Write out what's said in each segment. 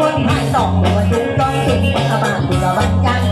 คนพระสองวันทุกวันศุกร์พระบาทตุลวังจัน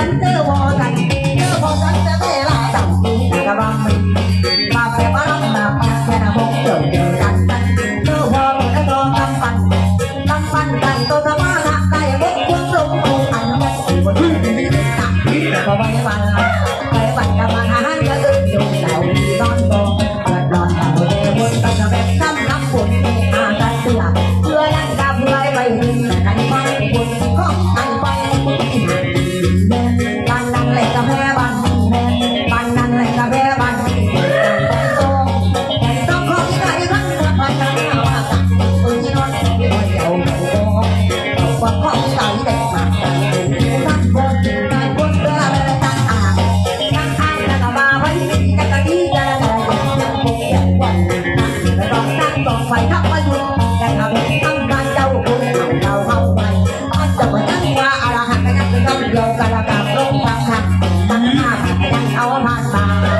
蓝色的我 นั่งเอามาฝาก